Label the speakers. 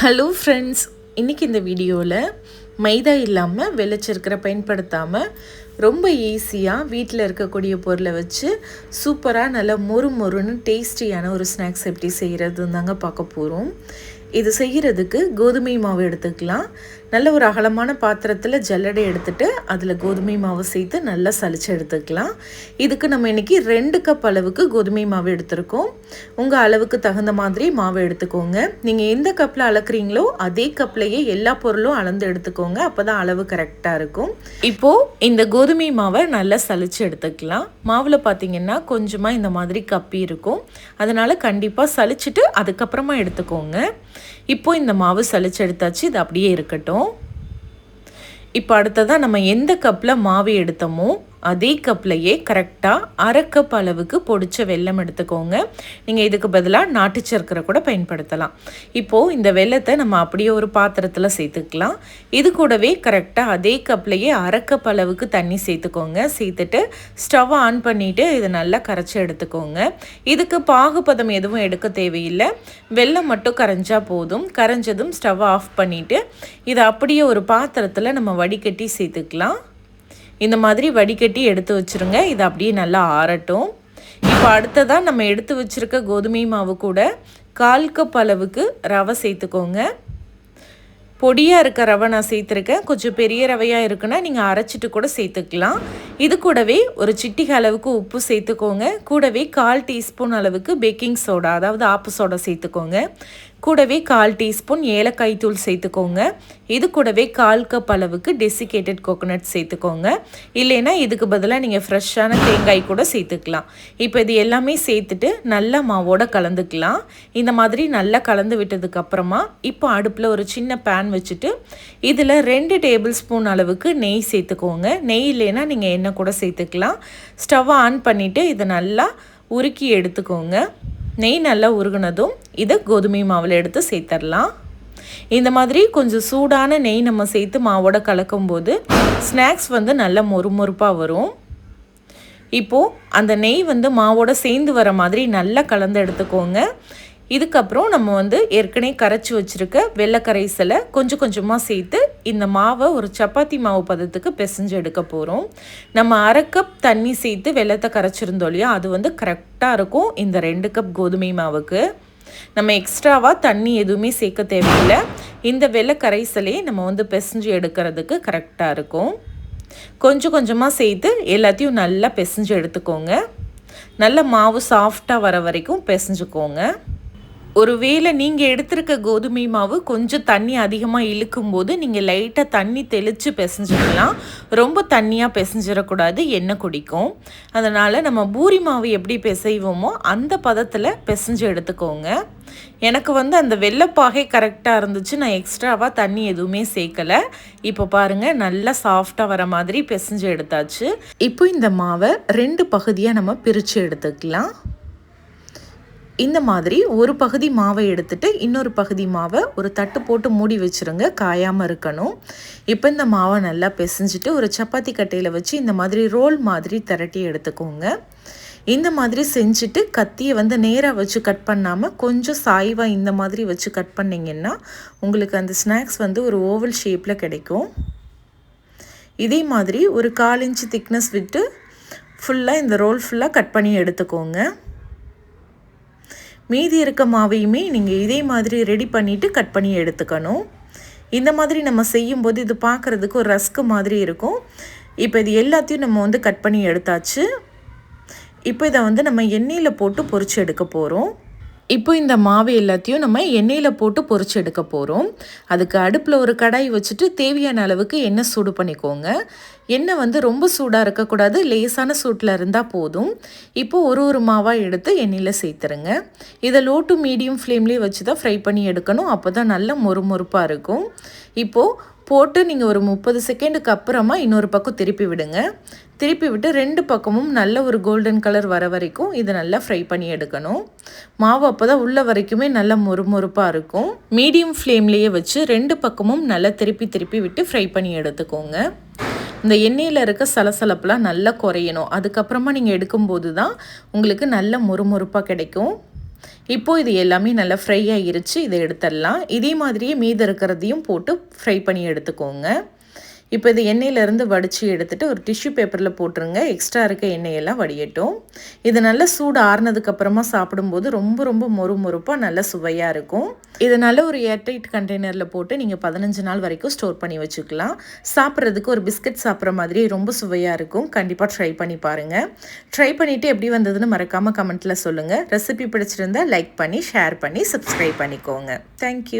Speaker 1: Hello friends இன்றைக்கி இந்த வீடியோவில் மைதா இல்லாமல் வெள்ளச்சர்க்கரை பயன்படுத்தாமல் ரொம்ப ஈஸியாக வீட்டில் இருக்கக்கூடிய பொருளை வச்சு சூப்பராக நல்லா மொறு மொறுன்னு டேஸ்டியான ஒரு ஸ்நாக்ஸ் எப்படி செய்கிறதுன்னு தாங்க பார்க்க போகிறோம் இது செய்கிறதுக்கு கோதுமை மாவு எடுத்துக்கலாம். நல்ல ஒரு அகலமான பாத்திரத்தில் ஜல்லடை எடுத்துகிட்டு அதில் கோதுமை மாவு சேர்த்து நல்லா சளிச்சு எடுத்துக்கலாம். இதுக்கு நம்ம இன்றைக்கி ரெண்டு கப் அளவுக்கு கோதுமை மாவு எடுத்திருக்கோம். உங்கள் அளவுக்கு தகுந்த மாதிரி மாவு எடுத்துக்கோங்க. நீங்கள் எந்த கப்பில் அளக்குறீங்களோ அதே கப்லையே எல்லா பொருளும் அளந்து எடுத்துக்கோங்க. அப்போ தான் அளவு கரெக்டாக இருக்கும். இப்போது இந்த கோதுமை மாவை நல்லா சளிச்சு எடுத்துக்கலாம். மாவில் பார்த்தீங்கன்னா கொஞ்சமாக இந்த மாதிரி கப்பி இருக்கும். அதனால் கண்டிப்பாக சலிச்சுட்டு அதுக்கப்புறமா எடுத்துக்கோங்க. இப்போ இந்த மாவு சலிச்சு எடுத்தாச்சு. இது அப்படியே இருக்கட்டும். இப்போ அடுத்ததாக நம்ம எந்த கப்பில் மாவு எடுத்தோமோ அதே கப்லையே கரெக்டாக அரை கப் அளவுக்கு பொடிச்ச வெல்லம் எடுத்துக்கோங்க. நீங்கள் இதுக்கு பதிலாக நாட்டு சர்க்கரை கூட பயன்படுத்தலாம். இப்போது இந்த வெல்லத்தை நம்ம அப்படியே ஒரு பாத்திரத்தில் சேர்த்துக்கலாம். இது கூடவே கரெக்டாக அதே கப்லையே அரை கப் அளவுக்கு தண்ணி சேர்த்துக்கோங்க. சேர்த்துட்டு ஸ்டவ் ஆன் பண்ணிவிட்டு இதை நல்லா கரைச்சி எடுத்துக்கோங்க. இதுக்கு பாகுபதம் எதுவும் எடுக்க தேவையில்லை. வெல்லம் மட்டும் கரைஞ்சால் போதும். கரைஞ்சதும் ஸ்டவ் ஆஃப் பண்ணிவிட்டு இதை அப்படியே ஒரு பாத்திரத்தில் நம்ம வடிகட்டி சேர்த்துக்கலாம். இந்த மாதிரி வடிகட்டி எடுத்து வச்சுருங்க. இது அப்படியே நல்லா ஆறட்டும். இப்போ அடுத்ததாக நம்ம எடுத்து வச்சுருக்க கோதுமை மாவு கூட கால் கப் அளவுக்கு ரவை சேர்த்துக்கோங்க. பொடியாக இருக்க ரவை நான் சேர்த்துருக்கேன். கொஞ்சம் பெரிய ரவையாக இருக்குன்னா நீங்கள் அரைச்சிட்டு கூட சேர்த்துக்கலாம். இது கூடவே ஒரு சிட்டிகை அளவுக்கு உப்பு சேர்த்துக்கோங்க. கூடவே கால் டீஸ்பூன் அளவுக்கு பேக்கிங் சோடா அதாவது ஆப்பு சோடா சேர்த்துக்கோங்க. கூடவே கால் டீஸ்பூன் ஏலக்காய் தூள் சேர்த்துக்கோங்க. இது கூடவே கால் கப் அளவுக்கு டெசிகேட்டட் கோகோனட் சேர்த்துக்கோங்க. இல்லைன்னா இதுக்கு பதிலாக நீங்கள் ஃப்ரெஷ்ஷான தேங்காய் கூட சேர்த்துக்கலாம். இப்போ இது எல்லாமே சேர்த்துட்டு நல்லா மாவோட கலந்துக்கலாம். இந்த மாதிரி நல்லா கலந்து விட்டதுக்கப்புறமா இப்போ அடுப்பில் ஒரு சின்ன பேன் வச்சுட்டு இதில் ரெண்டு டேபிள் ஸ்பூன் அளவுக்கு நெய் சேர்த்துக்கோங்க. நெய் இல்லைன்னா நீங்கள் எண்ணெய் கூட சேர்த்துக்கலாம். ஸ்டவ் ஆன் பண்ணிவிட்டு இதை நல்லா உருக்கி எடுத்துக்கோங்க. நெய் நல்லா உருகுனதும் இதை கோதுமை மாவில் எடுத்து சேர்த்துடலாம் இந்த மாதிரி கொஞ்சம் சூடான நெய் நம்ம சேர்த்து மாவோட கலக்கும்போது ஸ்நாக்ஸ் வந்து நல்ல மொறுமொறுப்பாக வரும். இப்போது அந்த நெய் வந்து மாவோட சேர்ந்து வர மாதிரி நல்லா கலந்து எடுத்துக்கோங்க. இதுக்கப்புறம் நம்ம வந்து ஏற்கனவே கரைச்சி வச்சுருக்க வெள்ளை கரைசலை கொஞ்சம் கொஞ்சமாக சேர்த்து இந்த மாவை ஒரு சப்பாத்தி மாவு பதத்துக்கு பிசைஞ்சு எடுக்க போகிறோம் நம்ம அரை கப் தண்ணி சேர்த்து வெள்ளத்தை கரைச்சிருந்தோம் இல்லையா? அது வந்து கரெக்டாக இருக்கும் இந்த ரெண்டு கப் கோதுமை மாவுக்கு. நம்ம எக்ஸ்ட்ராவாக தண்ணி எதுவுமே சேர்க்க தேவையில்லை. இந்த வெள்ளை கரைசலே நம்ம வந்து பிசைஞ்சு எடுக்கிறதுக்கு கரெக்டாக இருக்கும். கொஞ்சம் கொஞ்சமாக சேர்த்து எல்லாத்தையும் நல்லா பிசைஞ்சு எடுத்துக்கோங்க. நல்ல மாவு சாஃப்டாக வர வரைக்கும் பிசைஞ்சுக்கோங்க. ஒருவேளை நீங்கள் எடுத்திருக்க கோதுமை மாவு கொஞ்சம் தண்ணி அதிகமாக இழுக்கும் போது நீங்கள் லைட்டாக தண்ணி தெளித்து பிசைஞ்சிக்கலாம். ரொம்ப தண்ணியாக பிசைஞ்சிடக்கூடாது எண்ணெய் குடிக்கும். அதனால் நம்ம பூரி மாவு எப்படி பிசைவோமோ அந்த பதத்தில் பிசைஞ்சு எடுத்துக்கோங்க. எனக்கு வந்து அந்த வெள்ளைப்பாகை கரெக்டாக இருந்துச்சு நான் எக்ஸ்ட்ராவாக தண்ணி எதுவுமே சேர்க்கலை. இப்போ பாருங்கள் நல்லா சாஃப்டாக வர மாதிரி பிசைஞ்சு எடுத்தாச்சு. இப்போ இந்த மாவை ரெண்டு பகுதியாக நம்ம பிரித்து எடுத்துக்கலாம். இந்த மாதிரி ஒரு பகுதி மாவை எடுத்துட்டு இன்னொரு பகுதி மாவை ஒரு தட்டு போட்டு மூடி வச்சுருங்க காயாமல் இருக்கணும். இப்போ இந்த மாவை நல்லா பிசைஞ்சிட்டு ஒரு சப்பாத்தி கட்டையில் வச்சு இந்த மாதிரி ரோல் மாதிரி திரட்டி எடுத்துக்கோங்க. இந்த மாதிரி செஞ்சுட்டு கத்தியை வந்து நேராக வச்சு கட் பண்ணாமல் கொஞ்சம் சாய்வாக இந்த மாதிரி வச்சு கட் பண்ணிங்கன்னா உங்களுக்கு அந்த ஸ்நாக்ஸ் வந்து ஒரு ஓவல் ஷேப்பில் கிடைக்கும். இதே மாதிரி ஒரு கால் இன்ச்சு திக்னஸ் விட்டு ஃபுல்லாக இந்த ரோல் ஃபுல்லாக கட் பண்ணி எடுத்துக்கோங்க. மீதி இருக்க மாவையுமே நீங்கள் இதே மாதிரி ரெடி பண்ணிவிட்டு கட் பண்ணி எடுத்துக்கணும். இந்த மாதிரி நம்ம செய்யும்போது இது பார்க்குறதுக்கு ஒரு ரஸ்க்கு மாதிரி இருக்கும். இப்போ இது எல்லாத்தையும் நம்ம வந்து கட் பண்ணி எடுத்தாச்சு. இப்போ இதை வந்து நம்ம எண்ணெயில் போட்டு பொறிச்சு எடுக்க போகிறோம் இப்போ இந்த மாவு எல்லாத்தையும் நம்ம எண்ணெயில் போட்டு பொறிச்சு எடுக்க போகிறோம் அதுக்கு அடுப்பில் ஒரு கடாய் வச்சுட்டு தேவையான அளவுக்கு எண்ணெய் சூடு பண்ணிக்கோங்க. எண்ணெய் வந்து ரொம்ப சூடாக இருக்கக்கூடாது லேசான சூட்டில் இருந்தால் போதும். இப்போது ஒரு ஒரு மாவாக எடுத்து எண்ணெயில் சேர்த்துருங்க. இதை லோ டு மீடியம் ஃப்ளேம்லேயே வச்சு தான் ஃப்ரை பண்ணி எடுக்கணும். அப்போ தான் நல்ல மொறுமொறுப்பாக இருக்கும். இப்போது போட்டு நீங்கள் ஒரு முப்பது செகண்டுக்கு அப்புறமா இன்னொரு பக்கம் திருப்பி விடுங்க. திருப்பி விட்டு ரெண்டு பக்கமும் நல்ல ஒரு கோல்டன் கலர் வர வரைக்கும் இதை நல்லா ஃப்ரை பண்ணி எடுக்கணும். மாவு அப்போ தான் உள்ள வரைக்குமே நல்லா மொறுமொறுப்பாக இருக்கும். மீடியம் ஃப்ளேம்லேயே வச்சு ரெண்டு பக்கமும் நல்லா திருப்பி திருப்பி விட்டு ஃப்ரை பண்ணி எடுத்துக்கோங்க. இந்த எண்ணெயில் இருக்க சலசலப்புலாம் நல்லா குறையணும். அதுக்கப்புறமா நீங்கள் எடுக்கும்போது தான் உங்களுக்கு நல்ல மொறுமொறுப்பாக கிடைக்கும். இப்போது இது எல்லாமே நல்லா ஃப்ரை ஆகிருச்சு இதை எடுத்துடலாம். இதே மாதிரியே மீது இருக்கிறதையும் போட்டு ஃப்ரை பண்ணி எடுத்துக்கோங்க. இப்போ இது எண்ணெயிலேருந்து வடித்து எடுத்துகிட்டு ஒரு டிஷ்யூ பேப்பரில் போட்டுருங்க. எக்ஸ்ட்ரா இருக்க எண்ணெயெல்லாம் வடியட்டும். இது நல்லா சூடு ஆறுனதுக்கப்புறமா சாப்பிடும்போது ரொம்ப ரொம்ப மொறு மொறுப்பாக நல்ல சுவையாக இருக்கும். இதனால் ஒரு ஏர்டைட் கண்டெய்னரில் போட்டு நீங்கள் பதினஞ்சு நாள் வரைக்கும் ஸ்டோர் பண்ணி வச்சுக்கலாம். சாப்பிட்றதுக்கு ஒரு பிஸ்கட் சாப்பிட்ற மாதிரி ரொம்ப சுவையாக இருக்கும். கண்டிப்பாக ட்ரை பண்ணி பாருங்கள் ட்ரை பண்ணிவிட்டு எப்படி வந்ததுன்னு மறக்காமல் கமெண்ட்டில் சொல்லுங்கள் ரெசிபி பிடிச்சிருந்தா லைக் பண்ணி ஷேர் பண்ணி சப்ஸ்கிரைப் பண்ணிக்கோங்க. தேங்க்யூ